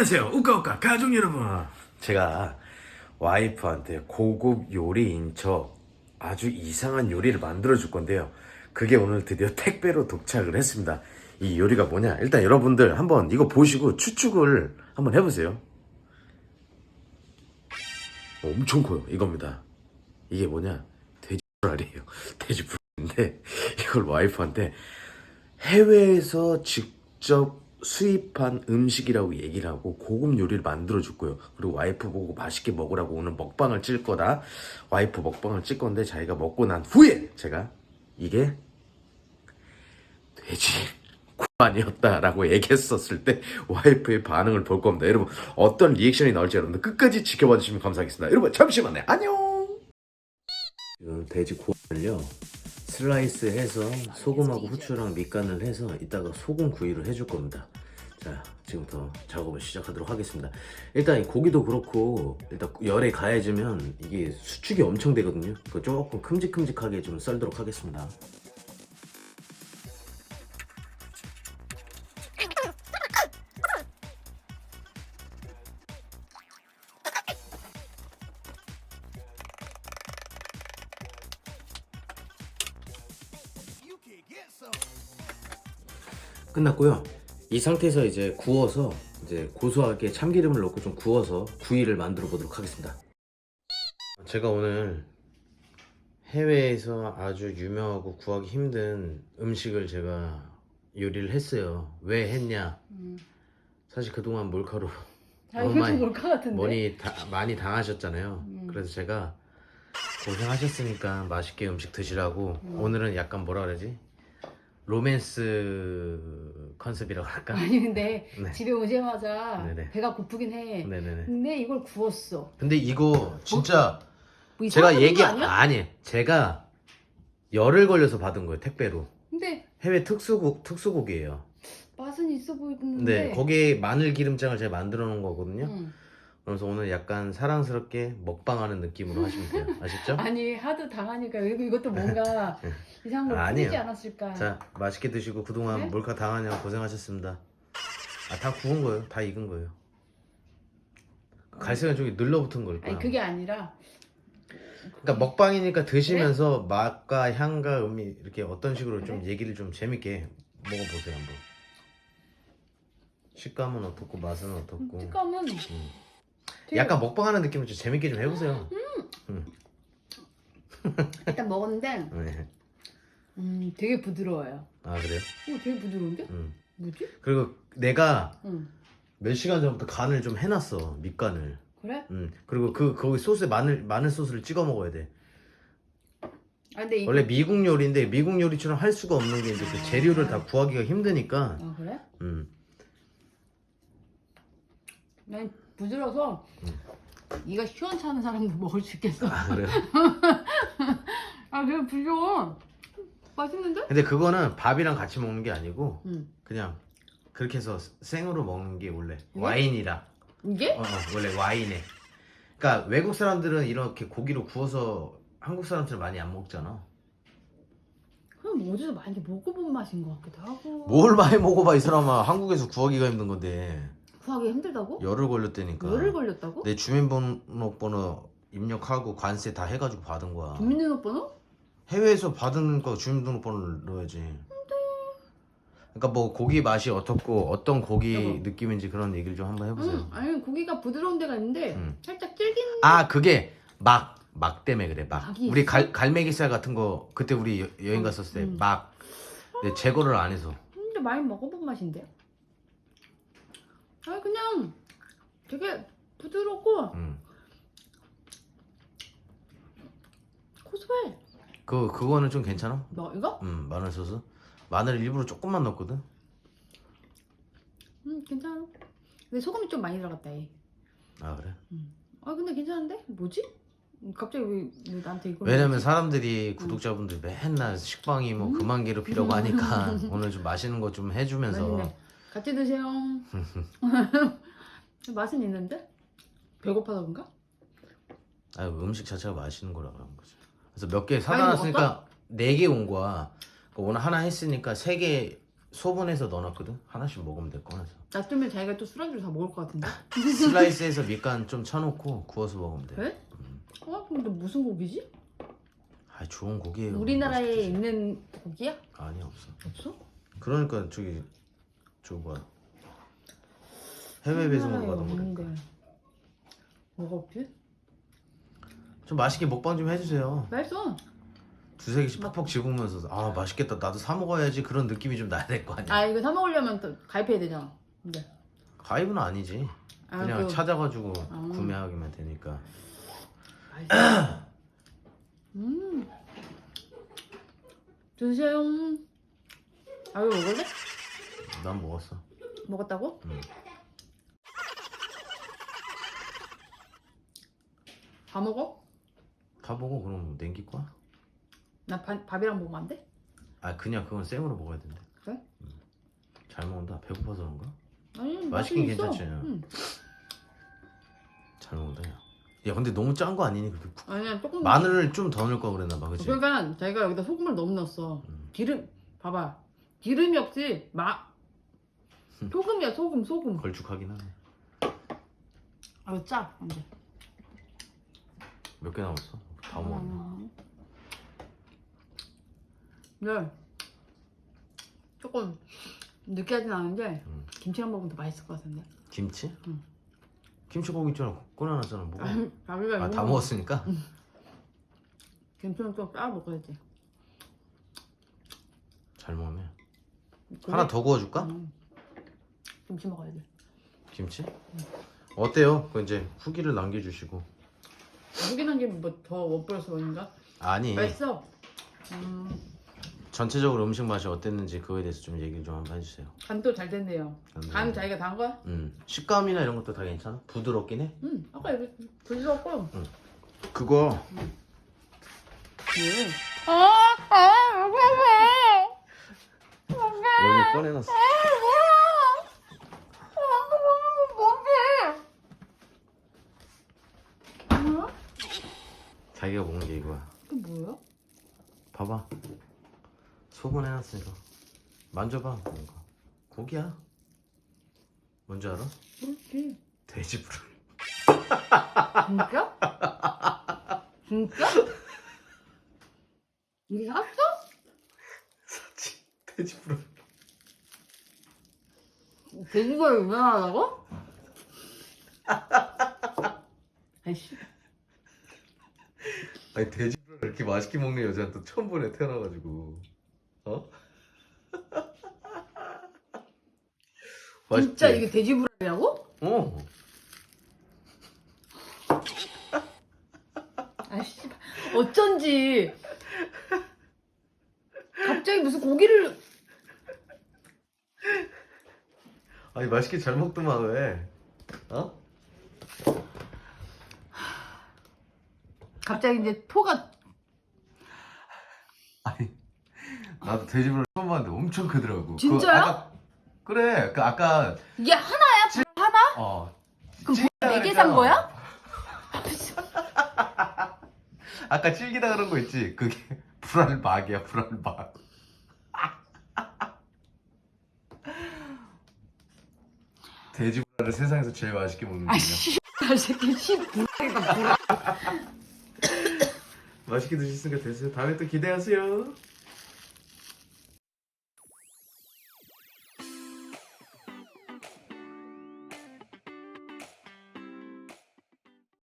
안녕하세요. 우까우까 가족 여러분. 제가 와이프한테 고급 요리인 척 아주 이상한 요리를 만들어 줄 건데요. 그게 오늘 드디어 택배로 도착을 했습니다. 이 요리가 뭐냐? 일단 여러분들 한번 이거 보시고 추측을 한번 해보세요. 엄청 커요 이겁니다. 이게 뭐냐? 돼지불알이에요. 돼지불알인데 이걸 와이프한테 해외에서 직접 수입한 음식이라고 얘기를 하고 고급 요리를 만들어 줄 거예요. 그리고 와이프 보고 맛있게 먹으라고 오늘 먹방을 찍을 거다. 와이프 먹방을 찍 건데 자기가 먹고 난 후에 제가 이게 돼지 구안이었다라고 얘기했었을 때 와이프의 반응을 볼 겁니다. 여러분 어떤 리액션이 나올지 여러분들 끝까지 지켜봐 주시면 감사하겠습니다. 여러분 잠시만요. 안녕. 돼지 구안을요. 슬라이스 해서 소금하고 후추랑 밑간을 해서 이따가 소금 구이를 해줄 겁니다. 자, 지금부터 작업을 시작하도록 하겠습니다. 일단 이 고기도 그렇고 일단 열에 가해지면 이게 수축이 엄청 되거든요. 그 조금 큼직큼직하게 좀 썰도록 하겠습니다. 끝났고요. 이 상태에서 이제 구워서 이제 고소하게 참기름을 넣고 좀 구워서 구이를 만들어 보도록 하겠습니다. 제가 오늘 해외에서 아주 유명하고 구하기 힘든 음식을 제가 요리를 했어요. 왜 했냐? 음. 사실 그동안 몰카로 아 너무 이거 많이- 좀 몰카 같은데. 많이 다, 많이 당하셨잖아요. 음. 그래서 제가 고생하셨으니까 맛있게 음식 드시라고 음. 오늘은 약간 뭐라 그러지? 로맨스 컨셉이라고 할까? 아니 근데 네. 집에 오자마자 네네. 배가 고프긴 해. 네네네. 근데 이걸 구웠어. 근데 이거 진짜 뭐 제가 이상한 얘기 아니야? 아니 제가 열흘 걸려서 받은 거예요 택배로 근데 해외 특수곡 특수곡이에요. 맛은 있어 보이는데. 네 거기에 마늘 기름장을 제가 만들어 놓은 거거든요. 응. 그래서 오늘 약간 사랑스럽게 먹방하는 느낌으로 하시면 돼요. 아시죠? 아니 하도 당하니까 이거 이것도 뭔가 이상한 걸 아니에요. 뿌리지 않았을까. 자 맛있게 드시고 그동안 네? 몰카 당하냐고 고생하셨습니다. 아 다 구운 거예요. 다 익은 거예요. 갈색은 저기 늘러붙은 걸 거야. 아니 그게 아니라 그러니까 먹방이니까 드시면서 맛과 향과 음이 이렇게 어떤 식으로 좀 그래? 얘기를 좀 재밌게 먹어보세요 한번. 식감은 어떻고 맛은 어떻고. 식감은 음. 약간 먹방하는 느낌을 좀 재밌게 좀 해보세요. 일단 먹었는데 네. 음 되게 부드러워요. 아 그래요? 어 되게 부드러운데? 음. 뭐지? 그리고 내가 응. 몇 시간 전부터 간을 좀 해놨어 밑간을. 그래? 음. 그리고 그 거기 소스에 마늘 마늘 소스를 찍어 먹어야 돼. 아 근데 이거 원래 미국 요리인데 미국 요리처럼 할 수가 없는 게 이제 그 재료를 다 구하기가 힘드니까. 아 그래? 음. 난 부드러워서 이가 시원찮은 사람도 먹을 수 있겠어. 아 그래요? 아 그래 부드러워. 맛있는데? 근데 그거는 밥이랑 같이 먹는 게 아니고 응. 그냥 그렇게 해서 생으로 먹는 게 원래 네? 와인이라. 이게? 어, 어, 원래 와인에. 그러니까 외국 사람들은 이렇게 고기로 구워서 한국 사람들은 많이 안 먹잖아. 그럼 어디서 많이 먹어본 맛인 것 같기도 하고. 뭘 많이 먹어봐 이 사람아. 한국에서 구하기가 힘든 건데 구하기 힘들다고? 열흘 걸렸다니까. 열을 걸렸다고? 내 주민번호번호 입력하고 관세 다 해가지고 받은 거야. 주민등록번호? 해외에서 받은 거 주민등록번호를 넣어야지. 그러니까 뭐 고기 맛이 어떻고 어떤 고기 여보. 느낌인지 그런 얘기를 좀 한번 해보세요. 응. 아니 고기가 부드러운 데가 있는데 음. 살짝 질긴. 아 그게 막. 막 때문에 그래 막 막이 우리 있어? 갈, 갈매기살 같은 거 그때 우리 여, 음, 갔었을 때 음. 막 근데 제거를 안 해서 근데 많이 먹어본 맛인데. 아니 그냥 되게 부드럽고 음. 고소해. 그 그거는 좀 괜찮아? 뭐 이거? 음 마늘 소스 마늘 일부러 조금만 넣었거든 음 괜찮아. 근데 소금이 좀 많이 들어갔다 얘. 아 그래 아 근데 괜찮은데? 뭐지? 갑자기 왜, 왜 나한테 이걸 왜냐면 먹지? 사람들이 구독자분들 맨날 식빵이 뭐 음. 그만 기르피라고 하니까 오늘 좀 맛있는 거 좀 해주면서 맛있네. 같이 드세요. 맛은 있는데? 배고파서 그런가? 아 음식 자체가 맛있는 거라 그런 거지 그래서 몇 개 많이 사다 놨으니까 네 개 온 거야 그러니까 오늘 하나 했으니까 세 개 소분해서 넣어놨거든. 하나씩 먹으면 돼 꺼내서. 놔두면 자기가 또 술안주를 다 먹을 것 같은데? 슬라이스해서 밑간 좀 쳐놓고 구워서 먹으면 돼. 그래? 어? 근데 무슨 고기지? 아 좋은 고기예요. 우리나라에 맛있게 드세요. 있는 고기야? 아니 없어. 없어? 그러니까 저기 저거 뭐야 해외 배송으로 가던. 거니까. 뭐가 없지? 좀 맛있게 먹방 좀 해주세요. 맛있어. 두세 개씩 팍팍 집으면서 아 맛있겠다 나도 사 먹어야지 그런 느낌이 좀 나야 될 거 아니야. 아 이거 사 먹으려면 또 가입해야 되잖아. 근데 가입은 아니지. 아, 그냥 그- 찾아가지고 아. 구매하기만 되니까. 맛있어. 음. 드세요. 아 이거 먹을래? 난 먹었어. 먹었다고? 응. 다 먹어? 다 먹어 그럼 냉기 거야? 나 밥, 밥이랑 먹으면 안 돼? 아 그냥 그건 생으로 먹어야 된대. 그래? 응. 잘 먹는다. 배고파서 그런가? 아니 맛있긴 맛있긴 있어. 괜찮지. 응. 잘 먹는다 야. 야 근데 너무 짠 거 아니니? 그렇게 쿡- 아니야 조금 마늘을 좀 더 넣을 거 그랬나 봐, 그치? 그러니까 자기가 여기다 소금을 너무 넣었어. 음. 기름 봐봐. 기름이 없지 마 소금이야 소금 소금. 걸쭉하긴 하네. 아유 짜 안 돼. 몇 개 남았어? 다 먹었네. 음. 네. 조금 느끼하진 않은데 음. 김치랑 먹으면 더 맛있을 것 같은데. 김치? 응. 김치 고기 있잖아. 꺼내놨잖아. 먹어. 밥이랑 아, 다 먹었으니까? 김치는 좀 따로 먹어야지. 잘 먹네. 하나 더 구워줄까? 음. 김치 먹어야 돼. 김치? 어때요? 그 이제 후기를 남겨주시고. 여기는 게뭐더 원플러스 원인가? 아니, 맛있어. 음, 전체적으로 음식 맛이 어땠는지 그거에 대해서 좀 얘기를 좀 한번 해주세요. 간도 잘 됐네요. 음. 간 자기가 다한 거야? 음, 식감이나 이런 것도 다 괜찮아? 부드럽긴 해? 응. 아까 여기 부드럽고. 그거 예. 아, 아, 왜, 여기 꺼내놨어. 자기가 먹는 게 이거야. 그 뭐야? 봐봐. 소분 해놨으니까. 만져봐. 뭔가. 고기야. 뭔지 알아? 그렇지. 돼지불을. 진짜? 진짜? 이게 샀어? 사치. 돼지불을. 돼지가 유명하다고? 아이씨. 아니 돼지불을 이렇게 맛있게 먹는 여자는 또 처음 보네 태어나가지고. 어? 진짜 맛있지? 이게 돼지불알이라고? 어. 아이씨. 어쩐지. 갑자기 무슨 고기를 아니 맛있게 잘 먹더만 왜? 어? 갑자기 이제 토가 아니 나도 돼지불을 처음 봤는데 엄청 크더라고. 진짜요? 그 아까, 그래. 그 아까 이게 하나야? 불 하나? 어. 그럼 네개 산. 거야? 아까 찔기다 그런 거 있지? 그게 불알막이야 불알막. 돼지불알을 세상에서 제일 맛있게 먹는 거야. 아씨, 이 새끼 씨 불알이다 불알. 맛있게 드셨으니까 됐어요. 다음에 또 기대하세요.